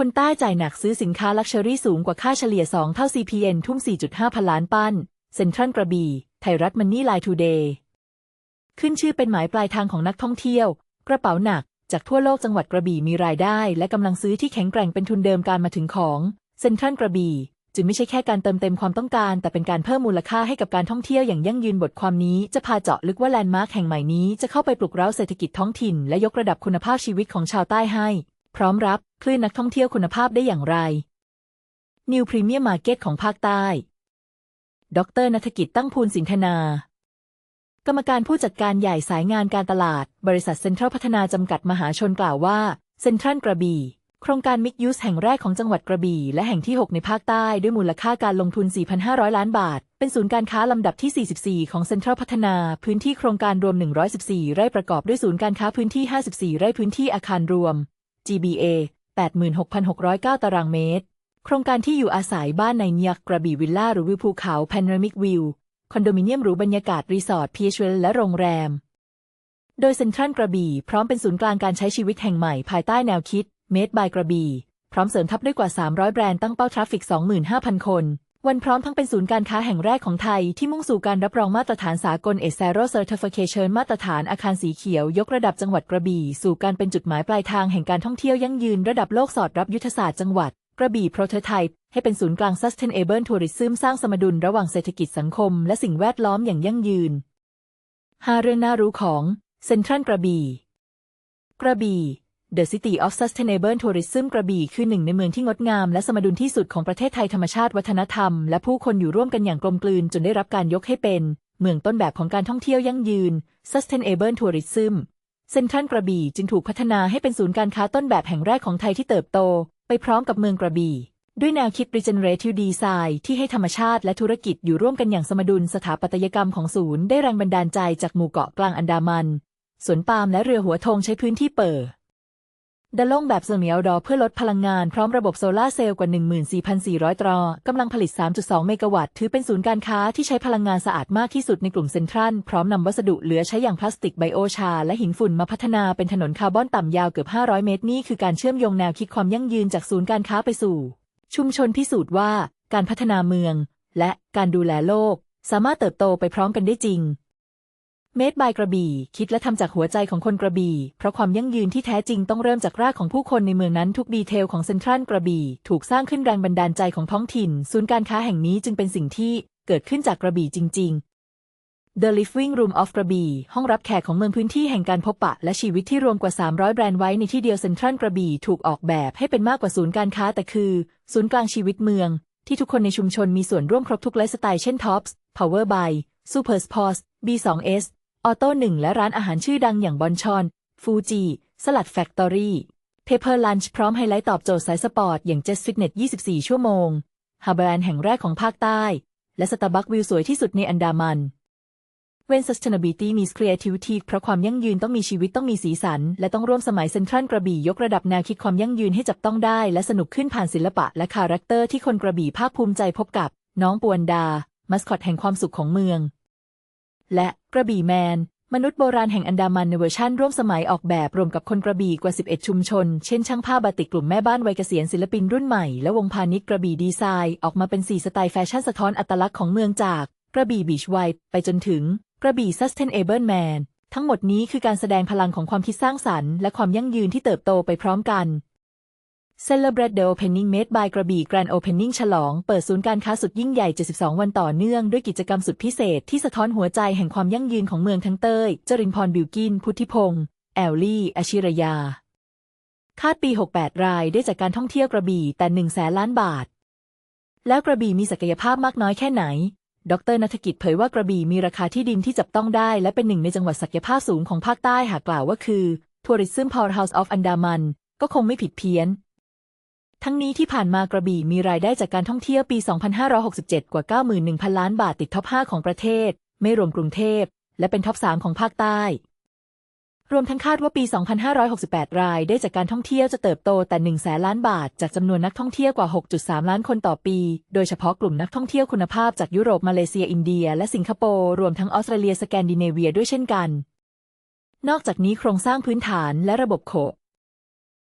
คนใต้จ่ายหนักซื้อสินค้าลักชัวรี่สูงกว่าค่าเฉลี่ย 2 เท่า CPN ทุ่ม 4.5 พันล้านปั้น เซ็นทรัลกระบี่ ไทยรัฐมันนี่ไลน์ทูเดย์ ขึ้นชื่อเป็นหมายปลายทางของนักท่องเที่ยว กระเป๋าหนัก จากทั่วโลกจังหวัดกระบี่มีรายได้ และกำลังซื้อที่แข็งแกร่งเป็นทุนเดิมการมาถึงของเซ็นทรัลกระบี่จึงไม่ใช่แค่การเติมเต็มความต้องการ แต่เป็นการเพิ่มมูลค่าให้กับการท่องเที่ยวอย่างยั่งยืนบทความนี้ จะพาเจาะลึกว่าแลนด์มาร์คแห่งใหม่นี้จะเข้าไปปลุกเร้าเศรษฐกิจท้องถิ่น และยกระดับคุณภาพชีวิตของชาวใต้ให้ พร้อมรับ คลื่นนักท่องเที่ยวคุณภาพได้อย่างไร New Premium Market ของภาคใต้ ดรนัฐกิจตั้งพูนสินธนา กรรมการผู้จัดการใหญ่สายงานการตลาด บริษัทเซ็นทรัลพัฒนาจำกัดมหาชนกล่าวว่าเซ็นทรัลกระบี่ โครงการมิกยูสแห่งแรกของจังหวัดกระบี่ และแห่งที่ 6 ในภาคใต้ด้วยมูลค่าการลงทุน 4,500 ล้านบาท เป็นศูนย์การค้าลำดับที่ 44 ของเซ็นทรัลพัฒนา พื้นที่โครงการรวม 114 ไร่ประกอบด้วยศูนย์การค้าพื้นที่ 54 ไร่พื้นที่อาคารรวม GBA 86,609 ตารางเมตร โครงการที่อยู่อาศัยบ้านในเนียกกระบี่วิลล่าหรือวิวภูเขาแพนรามิกวิว คอนโดมิเนียมหรูบรรยากาศรีสอร์ทพีชเวลและโรงแรม โดยเซ็นทรัลกระบี่พร้อมเป็นศูนย์กลางการใช้ชีวิตแห่งใหม่ภายใต้แนวคิดเมดบายกระบี่ พร้อมเสริมทัพด้วยกว่า 300 แบรนด์ตั้งเป้าทราฟฟิก 25,000 คน วันพร้อมทั้งเป็นศูนย์การค้าแห่งแรกของไทยที่มุ่งสู่การรับรองมาตรฐานสากลเอเซโรเซอร์ติฟิเคชันมาตรฐานอาคารสีเขียว ยกระดับจังหวัดกระบี่ สู่การเป็นจุดหมายปลายทางแห่งการท่องเที่ยวยั่งยืนระดับโลกสอดรับยุทธศาสตร์จังหวัดกระบี่โปรโตไทป์ให้เป็นศูนย์กลาง Sustainable Tourism สร้างสมดุลระหว่างเศรษฐกิจสังคม และสิ่งแวดล้อมอย่างยั่งยืน5เรื่องน่ารู้ของเซ็นทรัลกระบี่กระบี่ The City of Sustainable Tourism กระบี่คือหนึ่งในเมืองที่งดงามและสมดุลที่สุดของประเทศไทยธรรมชาติวัฒนธรรม และผู้คนอยู่ร่วมกันอย่างกลมกลืนจนได้รับการยกให้เป็น เมืองต้นแบบของการท่องเที่ยวยั่งยืน Sustainable Tourism เซ็นทรัลกระบี่จึงถูกพัฒนาให้เป็นศูนย์การค้าต้นแบบแห่งแรกของไทยที่เติบโต ไปพร้อมกับเมืองกระบี่ ด้วยแนวคิด Regenerative Design ที่ให้ธรรมชาติและธุรกิจอยู่ร่วมกันอย่างสมดุลสถาปัตยกรรมของศูนย์ได้แรงบันดาลใจจากหมู่เกาะกลางอันดามันสวนปาล์มและเรือหัวธงใช้พื้นที่เปิด ดันลงแบบเซอร์เมียลดอเพื่อลดพลังงานพร้อมระบบโซลาเซลล์กว่า 14,400 ตรอกำลังผลิต 3.2 เมกะวัตต์ ถือเป็นศูนย์การค้าที่ใช้พลังงานสะอาดมากที่สุดในกลุ่มเซ็นทรัล พร้อมนำวัสดุเหลือใช้อย่างพลาสติกไบโอชา และหินฝุ่นมาพัฒนาเป็นถนนคาร์บอนต่ำยาวเกือบ 500 เมตร นี่คือการเชื่อมโยงแนวคิดความยั่งยืนจากศูนย์การค้าไปสู่ ชุมชนพิสูจน์ว่า การพัฒนาเมือง และการดูแลโลก สามารถเติบโตไปพร้อมกันได้จริง เมดบายกระบี่ คิดและทำจากหัวใจของคนกระบี่ เพราะความยั่งยืนที่แท้จริงต้องเริ่มจากรากของผู้คนในเมืองนั้นทุกดีเทลของเซ็นทรัลกระบี่ ถูกสร้างขึ้นแรงบันดาลใจของท้องถิ่น ศูนย์การค้าแห่งนี้จึงเป็นสิ่งที่เกิดขึ้นจากกระบี่จริง ๆ The Living Room of กระบี่ห้องรับแขกของเมืองพื้นที่แห่งการพบปะ และชีวิตที่รวมกว่า 300 แบรนด์ไว้ในที่เดียวเซ็นทรัลกระบี่ถูกออกแบบให้เป็นมากกว่าศูนย์การค้าแต่คือ ศูนย์กลางชีวิตเมือง ที่ทุกคนในชุมชนมีส่วนร่วมครบทุกไลฟ์สไตล์เช่น Tops Power by Super Sports B2S ออโต้หนึ่งและร้านอาหารชื่อดังอย่างบอนชอน ฟูจิ สลัดแฟคทอรี่เพเปอร์ลันช์พร้อมไฮไลท์ตอบโจทย์สายสปอร์ตอย่างเจสฟิตเนส24 ชั่วโมงฮาร์เบรนแห่งแรกของภาคใต้ และสตาร์บัควิวสวยที่สุดในอันดามัน When sustainability meets creativity เพราะความยั่งยืนต้องมีชีวิตต้องมีสีสัน และต้องร่วมสมัยเซ็นทรัลกระบี่ยกระดับแนวคิดความยั่งยืนให้จับต้องได้ และสนุกขึ้นผ่านศิลปะและคาแรคเตอร์ที่คนกระบี่ภาคภูมิใจพบกับ น้องปวนดา มัสคอตแห่งความสุขของเมือง และกระบี่แมน มนุษย์โบราณแห่งอันดามันในเวอร์ชั่นร่วมสมัยออกแบบรวมกับคนกระบี่กว่า 11 ชุมชน เช่นช่างผ้าบาติกกลุ่มแม่บ้านวัยเกษียณศิลปินรุ่นใหม่และวงพาณิชย์กระบี่ดีไซน์ ออกมาเป็น 4 สไตล์แฟชั่นสะท้อนอัตลักษณ์ของเมืองจากกระบี่บีชไวท์ไปจนถึงกระบี่ Sustainable Man ทั้งหมดนี้คือการแสดงพลังของความคิดสร้างสรรค์และความยั่งยืนที่เติบโตไปพร้อมกัน Celebrate the Opening Made by กระบี่ Grand Opening ฉลอง เปิดศูนย์การค้าสุดยิ่งใหญ่ 72 วันต่อเนื่อง ด้วยกิจกรรมสุดพิเศษที่สะท้อนหัวใจแห่งความยั่งยืนของเมืองทั้งเต้ย จรินพรบิวกิน พุทธิพงศ์แอลลี่ อชิรยา คาดปี 68 รายได้จากการท่องเที่ยวกระบี่แต่1แสนล้านบาท แล้วกระบี่มีศักยภาพมากน้อยแค่ไหน ดรนัฐกิจเผยว่ากระบี่มีราคาที่ดินที่จับต้องได้ และเป็นหนึ่งในจังหวัดศักยภาพสูงของภาคใต้หากกล่าวว่าคือ Tourism Powerhouse of Andaman ก็คงไม่ผิดเพี้ยน ทั้งนี้ที่ผ่านมากระบี่มีรายได้จากการท่องเที่ยวปี 2567 กว่า 91,000 ล้านบาทติดท็อป 5 ของประเทศ ไม่รวมกรุงเทพ และเป็นท็อป 3 ของภาคใต้ รวมทั้งคาดว่าปี 2568 รายได้จากการท่องเที่ยวจะเติบโตแต่ 1 แสนล้านบาท จากจำนวนนักท่องเที่ยวกว่า 6.3 ล้านคนต่อปี โดยเฉพาะกลุ่มนักท่องเที่ยวคุณภาพจากยุโรปมาเลเซียอินเดีย และสิงคโปร์รวมทั้งออสเตรเลียสแกนดิเนเวียด้วยเช่นกัน นอกจากนี้โครงสร้างพื้นฐานและระบบโค